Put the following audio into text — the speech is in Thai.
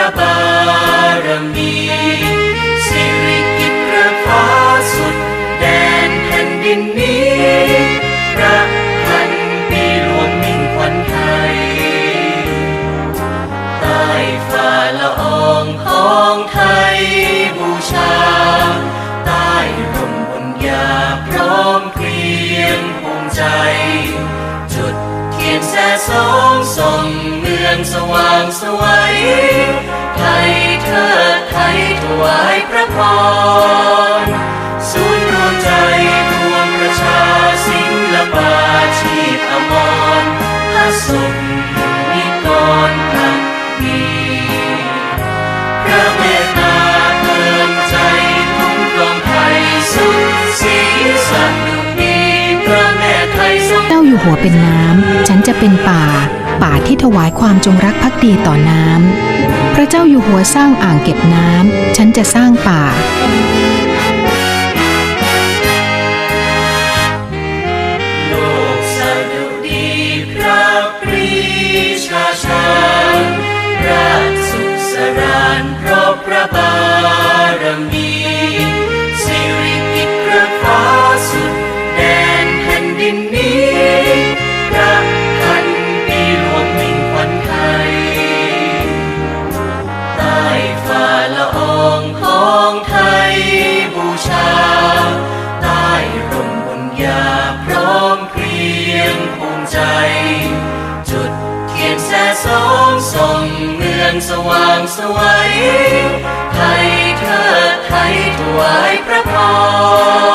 ระบารมีสิริกิตประภาสุด แดนแผ่นดินนี้พระพันปีหลวงมิ่งขวัญไทยใต้ฝ่าละอองของไทยบูชา ใต้ร่มบุญญาพร้อมเพรียงภูมิใจ จุดเทียนแสสองส่องเมืองสว่างสวัย พระพรศูนย์รวมใจรวมประชาศิลปาชีพอมรพระสุขนิกรพักดีพระเมตตาเติมใจคุ้มครองไทยสุดสีสันดุดีพระแม่ไทยทรงเจ้าอยู่หัวเป็นน้ำ ฉันจะเป็นป่า ป่าที่ถวายความจงรักภักดีต่อน้ำ ระเจ้าอยู่หัวสร้างอ่างเก็บน้ำ ฉันจะสร้างป่า อย่าพร้อมเพรียงภูมิใจ จุดเทียนแสสองส่องเมืองสว่างสวยไทยเธอไทยถวายพระพร